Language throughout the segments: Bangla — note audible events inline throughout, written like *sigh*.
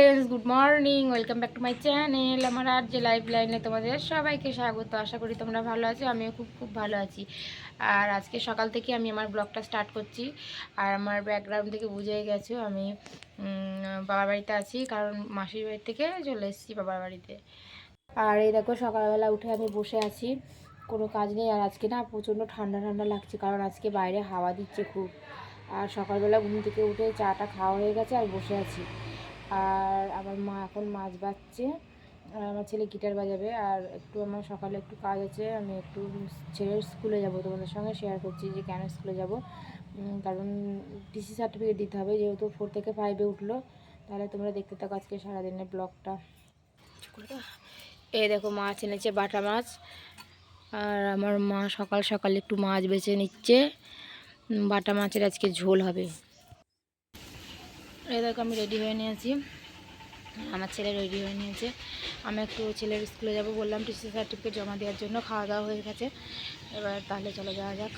Friends good morning welcome back to my channel আমার আর যে লাইফ লাইনে তোমাদের সবাইকে স্বাগত। আশা করি তোমরা ভালো আছো, আমিও খুব খুব ভালো আছি। আর আজকে সকাল থেকে আমি আমার ব্লগটা স্টার্ট করছি। আর আমার ব্যাকগ্রাউন্ড থেকে বুঝে গেছো, আমি বাবার বাড়িতে আছি, কারণ মাসির বাড়ি থেকে চলে এসেছি বাবার বাড়িতে। আর এই দেখো, সকালবেলা উঠে আমি বসে আছি। কোনো কাজ নেই, আর আজকে না প্রচণ্ড ঠান্ডা ঠান্ডা লাগছে, কারণ আজকে বাইরে হাওয়া দিচ্ছে খুব। আর সকালবেলা ঘুম থেকে উঠে চাটা খাওয়া হয়ে গেছে, আর বসে আছি। আর আমার মা এখন মাছ বাচ্ছে আর আমার ছেলে গিটার বাজাবে। আর একটু আমার সকালে একটু কাজ আছে। আমি একটু ছেলের স্কুলে যাব, তোমাদের সঙ্গে শেয়ার করছি যে কেন স্কুলে যাব। কারণ ডিসি সার্টিফিকেট দিতে হবে। যেহেতু ফোর থেকে ফাইভে উঠল, তাহলে তোমরা দেখতে থাকো আজকে সারাদিনের ব্লগটা। এই দেখো, মাছ এনেছে, বাটা মাছ। আর আমার মা সকাল সকাল একটু মাছ বেছে নিচ্ছে। বাটা মাছের আজকে ঝোল হবে। এই দেখো আমি রেডি হয়ে নিয়েছি। আমার ছেলে রেডি হয়ে নিয়েছে। আমি একটু ছেলের স্কুলে যাব বললাম টিসি সার্টিফিকেট জমা দেওয়ার জন্য। খাওয়া দাওয়া হয়ে গেছে। এবার তাহলে চলে যাওয়া যাক।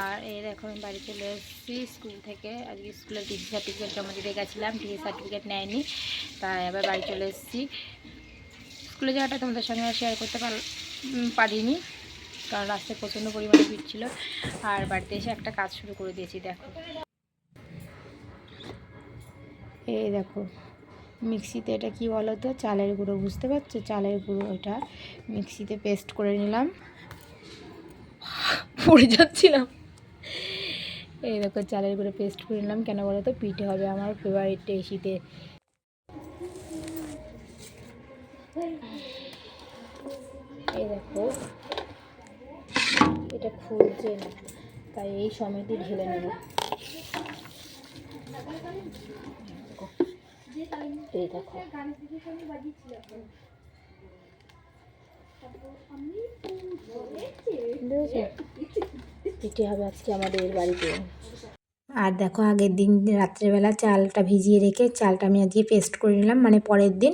আর এই দেখো, আমি বাড়ি চলে এসেছি স্কুল থেকে। আজকে স্কুলে টিসি সার্টিফিকেট জমা দিতে গেছিলাম টিসি সার্টিফিকেট নেয়নি। তাই আবার বাড়ি চলে এসেছি। স্কুলে যাওয়াটা তোমাদের সঙ্গে শেয়ার করতে পারিনি। কারণ রাস্তায় প্রচণ্ড পরিমাণে ভিড় ছিল। আর বাড়িতে এসে একটা কাজ শুরু করে দিয়েছি, দেখো। এই দেখো, মিক্সিতে এটা কি বলো তো? চালের গুঁড়ো, বুঝতে পারছ? চালের গুঁড়ো এটা মিক্সিতে পেস্ট করে নিলাম। পড়ে যাচ্ছিলাম। এই দেখো, চালের গুঁড়ো পেস্ট করে নিলাম। কেন বলো তো? পিঠে হবে আমার ফেভারিট শীতে এই দেখো, এটা খুলছে তাই এই সমেতই ঢেলে নেব। এই দেখো? পিঠে হবে আজকে আমাদের বাড়িতে আর দেখো আগের দিন রাত্রেবেলা চালটা ভিজিয়ে রেখে চালটা আমি আজকে পেস্ট করে নিলাম মানে পরের দিন।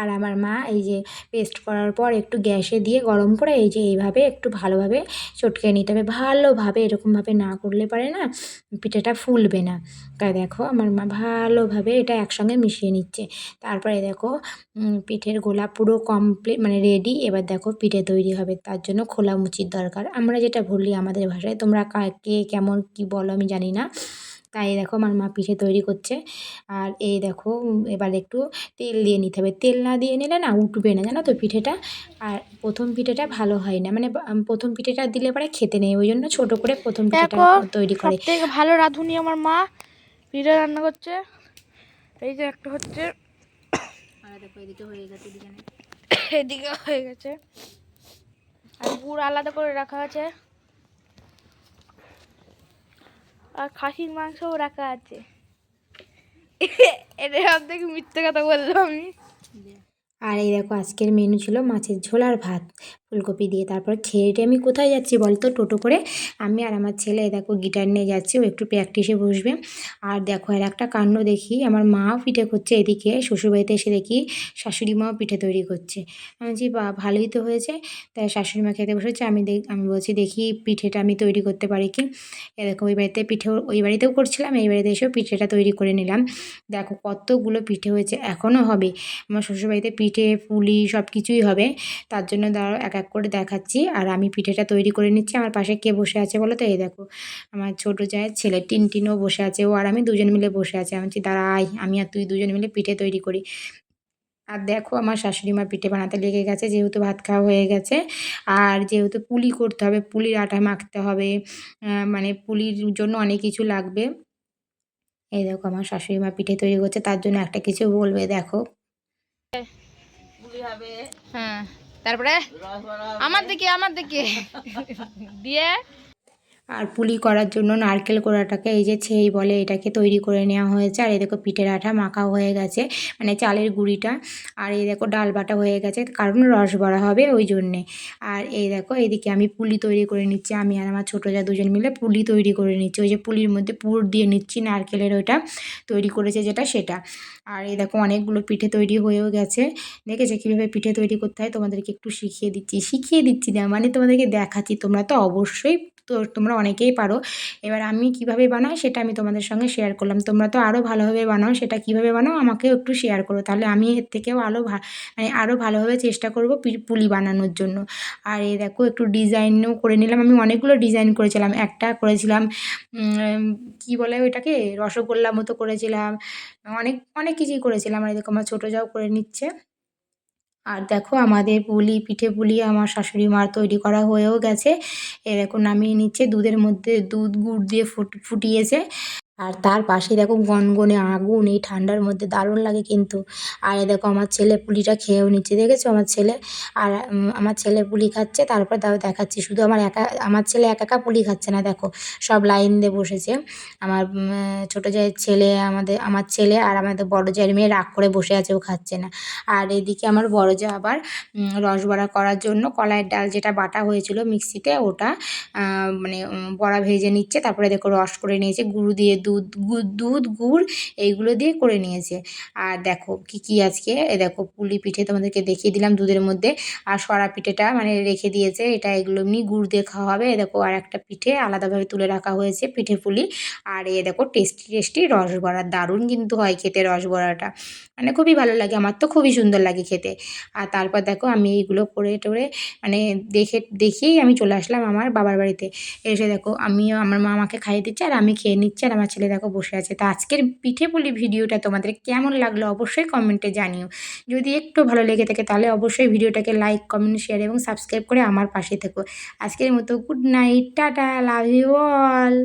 আর আমার মা এই যে পেস্ট করার পর একটু গ্যাসে দিয়ে গরম করে এই যে এইভাবে একটু ভালোভাবে চটকে নিতে হবে। ভালোভাবে, এরকমভাবে না করলে পারে না পিঠেটা ফুলবে না। তাই দেখো আমার মা ভালোভাবে এটা একসঙ্গে মিশিয়ে নিচ্ছে। তারপরে দেখো পিঠের গোলা পুরো কমপ্লিট মানে রেডি এবার দেখো পিঠে তৈরি হবে, তার জন্য খোলা মুচির দরকার। আমরা যেটা বলি আমাদের ভাষায়, তোমরা কে কেমন কি বলো আমি জানি না। তাই দেখো আমার মা পিঠে তৈরি করছে। আর এই দেখো এবার একটু তেল দিয়ে নিতে হবে। তেল না দিয়ে নিলে না উঠবে না জানো তো পিঠেটা? আর প্রথম পিঠেটা ভালো হয় না। মানে প্রথম পিঠেটা দিলে পরে খেতে নেই ওই জন্য ছোটো করে প্রথম পিঠেটা তৈরি করে। ভালো রাঁধুনি আমার মা। পিঠে রান্না করছে। এই যে একটা হচ্ছে। আর দেখো এদিকে হয়ে গেছে। এদিকে হয়ে গেছে। আর গুড় আলাদা করে রাখা আছে। আর খাসির মাংসও রাখা আছে। *laughs* এটা সব থেকে মিথ্যে কথা বললাম আমি। আর এই দেখো আজকের মেনু ছিল মাছের ঝোলার ভাত। ফুলকপি দিয়ে তারপর খেয়ে আমি কোথায় যাচ্ছি বলতো? টোটো করে। আমি আর আমার ছেলে দেখো গিটার নিয়ে যাচ্ছি, ও একটু প্র্যাকটিসে বসবে। আর দেখো, আর একটা কাণ্ড দেখি, আমার মাও পিঠে করছে এদিকে, শ্বশুরবাড়িতে এসে দেখি শাশুড়ি মাও পিঠে তৈরি করছে। আমি বলছি, বা, ভালোই তো হয়েছে। তাই শাশুড়ি মা খেতে বসেছে, আমি দেখ আমি বলছি, দেখি পিঠেটা আমি তৈরি করতে পারি কি? দেখো, ওই বাড়িতে পিঠে, ওই বাড়িতেও করছিলাম, এই বাড়িতে এসেও পিঠেটা তৈরি করে নিলাম। দেখো কতগুলো পিঠে হয়েছে এখনও হবে। আমার শ্বশুরবাড়িতে পিঠে, পুলি সব কিছুই হবে। তার জন্য দাঁড়াও এক এক করে দেখাচ্ছি। আর আমি পিঠেটা তৈরি করে নিচ্ছি। আমার পাশে কে বসে আছে বলো তো? এই দেখো আমার ছোটো জায়ের ছেলে টিনটিনও বসে আছে। ও আর আমি দুজন মিলে বসে আছে। আমি বলছি আয় আমি আর তুই দুজন মিলে পিঠে তৈরি করি। আর দেখো আমার শাশুড়ি মা পিঠে বানাতে লেগে গেছে। যেহেতু ভাত খাওয়া হয়ে গেছে। আর যেহেতু পুলি করতে হবে পুলির আটা মাখতে হবে মানে পুলির জন্য অনেক কিছু লাগবে। এই দেখো আমার শাশুড়ি মা পিঠে তৈরি করছে। তার জন্য একটা কিছু বলবে দেখো। হ্যাঁ। তারপরে আমার দিকে আমার দিকে। দিয়ে আর পুলি করার জন্য নারকেল কোড়াটাকে এই যে ছেই বলে এটাকে তৈরি করে নেওয়া হয়েছে। আর এই দেখো পিঠের আঠা মাখাও হয়ে গেছে মানে চালের গুঁড়িটা। আর এই দেখো ডাল বাটা হয়ে গেছে, কারণ রস বড়া হবে ওই জন্যে। আর এই দেখো এইদিকে আমি পুলি তৈরি করে নিচ্ছি, আমি আর আমার ছোটো যা দুজন মিলে পুলি তৈরি করে নিচ্ছি। ওই যে পুলির মধ্যে পুর দিয়ে নিচ্ছি, নারকেলের ওইটা তৈরি করেছে যেটা সেটা। আর এই দেখো অনেকগুলো পিঠে তৈরি হয়েও গেছে। দেখেছে কীভাবে পিঠে তৈরি করতে হয়? তোমাদেরকে একটু শিখিয়ে দিচ্ছি শিখিয়ে দিচ্ছি না মানে তোমাদেরকে দেখাচ্ছি, তোমরা তো অবশ্যই তো তোমরা অনেকেই পারো। এবার আমি কীভাবে বানাই সেটা আমি তোমাদের সঙ্গে শেয়ার করলাম। তোমরা তো আরও ভালোভাবে বানাও, সেটা কীভাবে বানাও আমাকেও একটু শেয়ার করো। তাহলে আমি এর থেকেও আরও মানে আরও ভালোভাবে চেষ্টা করব পুলি বানানোর জন্য। আর এই দেখো একটু ডিজাইনও করে নিলাম। আমি অনেকগুলো ডিজাইন করেছিলাম। একটা করেছিলাম কি বলে ওইটাকে? রসগোল্লা মতো করেছিলাম। অনেক অনেক কিছুই করেছিলাম। আর এরকম আমার ছোটো যাও করে নিচ্ছে। আর দেখো আমাদের পুলি, পিঠে পুলি আমার শাশুড়ি মার তৈরি করা হয়েও গেছে। এরকম নামিয়ে নিচ্ছে, দুধের মধ্যে দুধ গুড় দিয়ে ফুট, ফুটিয়েছে। আর তার পাশে দেখো গনগনে আগুন, এই ঠান্ডার মধ্যে দারুণ লাগে কিন্তু। আর এ দেখো আমার ছেলে পুলিটা খেয়েও নিচ্ছে, দেখেছ? আমার ছেলে আর আমার ছেলে পুলি খাচ্ছে, তারপর তাও দেখাচ্ছি। শুধু আমার একা, আমার ছেলে একা একা পুলি খাচ্ছে না, দেখো। সব লাইন দিয়ে বসেছে। আমার ছোটো জায়ের ছেলে, আমাদের, আমার ছেলে আর আমাদের বড় জায়ের মেয়ে রাগ করে বসে আছে, ও খাচ্ছে না। আর এদিকে আমার বড় যা আবার রসবড়া করার জন্য কলাইয়ের ডাল যেটা বাটা হয়েছিল মিক্সিতে, ওটা মানে বড়া ভেজে নিচ্ছে। তারপরে দেখো রস করে নিয়েছে, গুড় দিয়ে দুধ গুড় দুধ, গুড় এইগুলো দিয়ে করে নিয়েছে। আর দেখো কি কি আজকে? এ দেখো পুলি পিঠে তোমাদেরকে দেখিয়ে দিলাম দুধের মধ্যে। আর সরা পিঠেটা মানে রেখে দিয়েছে। এটা এগুলো এমনি গুড় দিয়ে খাওয়া হবে। এ দেখো আর একটা পিঠে আলাদাভাবে তুলে রাখা হয়েছে পিঠে পুলি। আর এ দেখো টেস্টি টেস্টি রসবড়া। দারুণ কিন্তু হয় খেতে রসবড়াটা। মানে খুবই ভালো লাগে। আমার তো খুবই সুন্দর লাগে খেতে। আর তারপর দেখো আমি এইগুলো করে টোরে মানে দেখে দেখিয়েই আমি চলে আসলাম আমার বাবার বাড়িতে। এসে দেখো আমিও, আমার মা আমাকে খাইয়ে দিচ্ছে আর আমি খেয়ে নিচ্ছি আর আমার ছেলে দেখো বসে আছে। তা আজকের পিঠে পুলি ভিডিওটা তোমাদের কেমন লাগল অবশ্যই কমেন্টে জানিও। যদি একটু ভালো লেগে থাকে তাহলে অবশ্যই ভিডিওটাকে লাইক কমেন্ট শেয়ার এবং সাবস্ক্রাইব করে আমার পাশে থেকো। আজকের মতো good night tata love you all